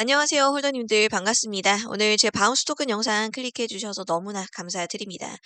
안녕하세요, 홀더님들 반갑습니다. 오늘 제 바운스 토큰 영상 클릭해 주셔서 너무나 감사드립니다.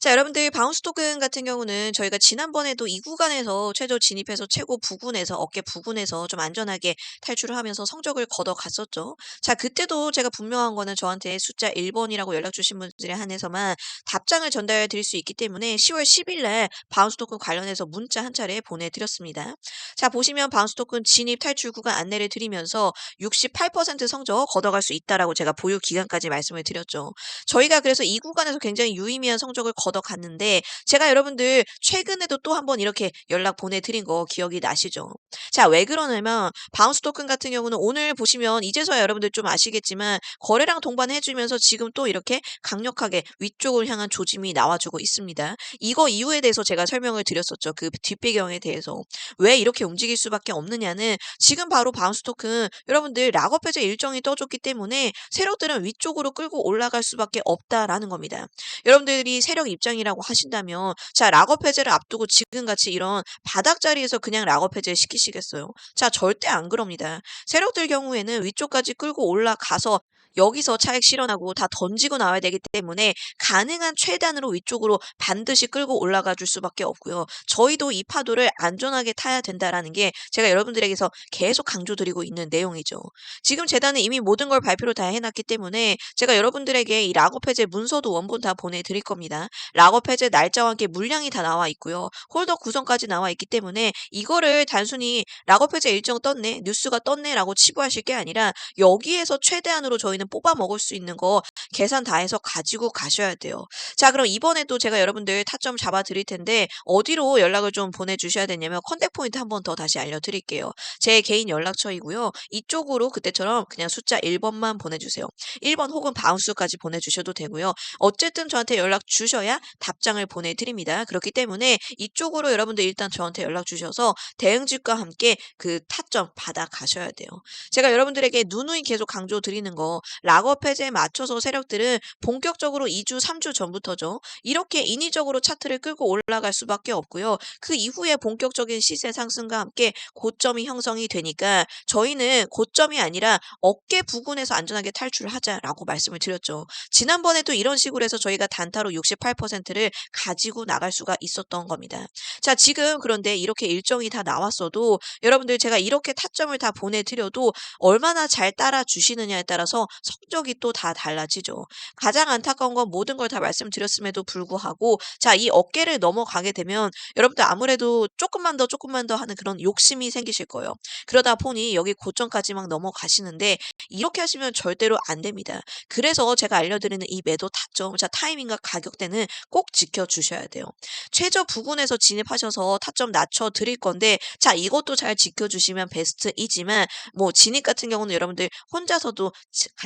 자, 여러분들 바운스 토큰 같은 경우는 저희가 지난번에도 이 구간에서 최저 진입해서 최고 부근에서 어깨 부근에서 좀 안전하게 탈출을 하면서 성적을 걷어 갔었죠. 자, 그때도 제가 분명한 거는 저한테 숫자 1번이라고 연락 주신 분들에 한해서만 답장을 전달 드릴 수 있기 때문에 10월 10일 날 바운스 토큰 관련해서 문자 한 차례 보내드렸습니다. 자, 보시면 바운스 토큰 진입 탈출 구간 안내를 드리면서 68% 성적 걷어갈 수 있다라고 제가 보유 기간까지 말씀을 드렸죠. 저희가 그래서 이 구간에서 굉장히 유의미한 성적을 걷어갔는데 제가 여러분들 최근에도 또 한번 이렇게 연락 보내드린 거 기억이 나시죠? 자, 왜 그러냐면 바운스 토큰 같은 경우는 오늘 보시면 이제서야 여러분들 좀 아시겠지만 거래량 동반해주면서 지금 또 이렇게 강력하게 위쪽을 향한 조짐이 나와주고 있습니다. 이거 이유에 대해서 제가 설명을 드렸었죠. 그 뒷배경에 대해서. 왜 이렇게 움직일 수밖에 없느냐는 지금 바로 바운스 토큰 여러분들 락업 해제 일정이 떠줬기 때문에 세력들은 위쪽으로 끌고 올라갈 수밖에 없다라는 겁니다. 여러분들이 세력 입장이라고 하신다면 자 락업 해제를 앞두고 지금같이 이런 바닥 자리에서 그냥 락업 해제 시키시겠어요? 자 절대 안 그럽니다. 세력들 경우에는 위쪽까지 끌고 올라가서 여기서 차익 실현하고 다 던지고 나와야 되기 때문에 가능한 최단으로 위쪽으로 반드시 끌고 올라가 줄 수밖에 없고요. 저희도 이 파도를 안전하게 타야 된다라는 게 제가 여러분들에게서 계속 강조드리고 있는 내용이죠. 지금 재단은 이미 모든 걸 발표를 다 해놨기 때문에 제가 여러분들에게 이 락업 해제 문서도 원본 다 보내드릴 겁니다. 락업 해제 날짜와 함께 물량이 다 나와 있고요. 홀더 구성까지 나와 있기 때문에 이거를 단순히 락업 해제 일정 떴네, 뉴스가 떴네라고 치부하실 게 아니라 여기에서 최대한으로 저희는 뽑아 먹을 수 있는 거 계산 다 해서 가지고 가셔야 돼요. 자, 그럼 이번에도 제가 여러분들 타점 잡아 드릴 텐데 어디로 연락을 좀 보내 주셔야 되냐면 컨택 포인트 한 번 더 다시 알려 드릴게요. 제 개인 연락처이고요. 이쪽으로 그때처럼 그냥 숫자 1번만 보내 주세요. 1번 혹은 바운스까지 보내 주셔도 되고요. 어쨌든 저한테 연락 주셔야 답장을 보내 드립니다. 그렇기 때문에 이쪽으로 여러분들 일단 저한테 연락 주셔서 대응집과 함께 그 타점 받아 가셔야 돼요. 제가 여러분들에게 누누이 계속 강조 드리는 거 락업 해제에 맞춰서 세력들은 본격적으로 2주, 3주 전부터죠. 이렇게 인위적으로 차트를 끌고 올라갈 수밖에 없고요. 그 이후에 본격적인 시세 상승과 함께 고점이 형성이 되니까 저희는 고점이 아니라 어깨 부근에서 안전하게 탈출을 하자라고 말씀을 드렸죠. 지난번에도 이런 식으로 해서 저희가 단타로 68%를 가지고 나갈 수가 있었던 겁니다. 자, 지금 그런데 이렇게 일정이 다 나왔어도 여러분들 제가 이렇게 타점을 다 보내드려도 얼마나 잘 따라 주시느냐에 따라서 성적이 또 다 달라지죠. 가장 안타까운 건 모든 걸 다 말씀드렸음에도 불구하고 자, 이 어깨를 넘어가게 되면 여러분들 아무래도 조금만 더 조금만 더 하는 그런 욕심이 생기실 거예요. 그러다 보니 여기 고점까지 막 넘어가시는데 이렇게 하시면 절대로 안 됩니다. 그래서 제가 알려드리는 이 매도 타점, 자, 타이밍과 가격대는 꼭 지켜주셔야 돼요. 최저 부근에서 진입하셔서 타점 낮춰 드릴 건데 자, 이것도 잘 지켜주시면 베스트이지만 뭐 진입 같은 경우는 여러분들 혼자서도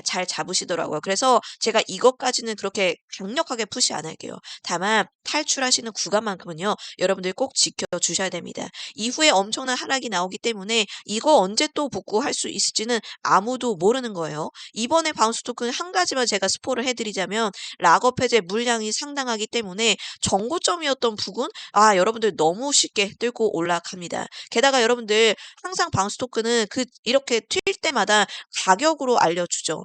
잘 잡으시더라고요. 그래서 제가 이것까지는 그렇게 강력하게 푸시 안 할게요. 다만 탈출하시는 구간만큼은요. 여러분들 꼭 지켜주셔야 됩니다. 이후에 엄청난 하락이 나오기 때문에 이거 언제 또 복구할 수 있을지는 아무도 모르는 거예요. 이번에 바운스 토큰 한 가지만 제가 스포를 해드리자면 락업 해제 물량이 상당하기 때문에 정고점이었던 부분 아 여러분들 너무 쉽게 뚫고 올라갑니다. 게다가 여러분들 항상 바운스 토큰은 그 이렇게 튈 때마다 가격으로 알려주죠.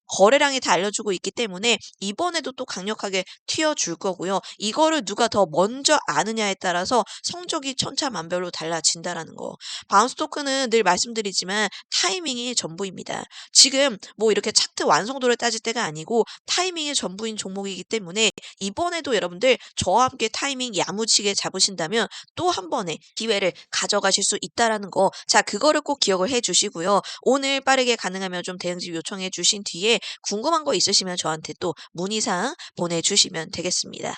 거래량이 다 알려주고 있기 때문에 이번에도 또 강력하게 튀어줄 거고요. 이거를 누가 더 먼저 아느냐에 따라서 성적이 천차만별로 달라진다라는 거. 바운스 토큰은 늘 말씀드리지만 타이밍이 전부입니다. 지금 뭐 이렇게 차트 완성도를 따질 때가 아니고 타이밍이 전부인 종목이기 때문에 이번에도 여러분들 저와 함께 타이밍 야무지게 잡으신다면 또 한 번의 기회를 가져가실 수 있다라는 거. 자, 그거를 꼭 기억을 해 주시고요. 오늘 빠르게 가능하면 좀 대응집 요청해 주신 뒤에 궁금한 거 있으시면 저한테 또 문의사항 보내주시면 되겠습니다.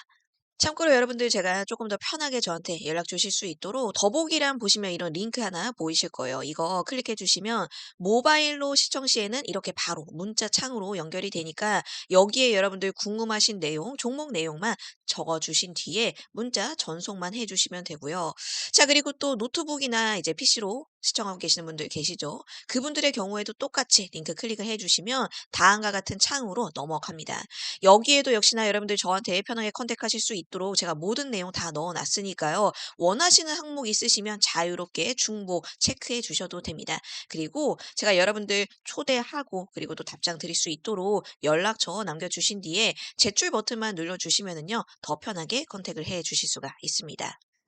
참고로 여러분들 제가 조금 더 편하게 저한테 연락 주실 수 있도록 더보기란 보시면 이런 링크 하나 보이실 거예요. 이거 클릭해 주시면 모바일로 시청 시에는 이렇게 바로 문자 창으로 연결이 되니까 여기에 여러분들 궁금하신 내용, 종목 내용만 적어 주신 뒤에 문자 전송만 해 주시면 되고요. 자 그리고 또 노트북이나 이제 PC로 시청하고 계시는 분들 계시죠? 그분들의 경우에도 똑같이 링크 클릭을 해 주시면 다음과 같은 창으로 넘어갑니다. 여기에도 역시나 여러분들 저한테 편하게 컨택하실 수 있도록 제가 모든 내용 다 넣어 놨으니까요. 원하시는 항목 있으시면 자유롭게 중복 체크해 주셔도 됩니다. 그리고 제가 여러분들 초대하고 그리고 또 답장 드릴 수 있도록 연락처 남겨 주신 뒤에 제출 버튼만 눌러 주시면은요. 더 편하게 컨택을 해 주실 수가 있습니다.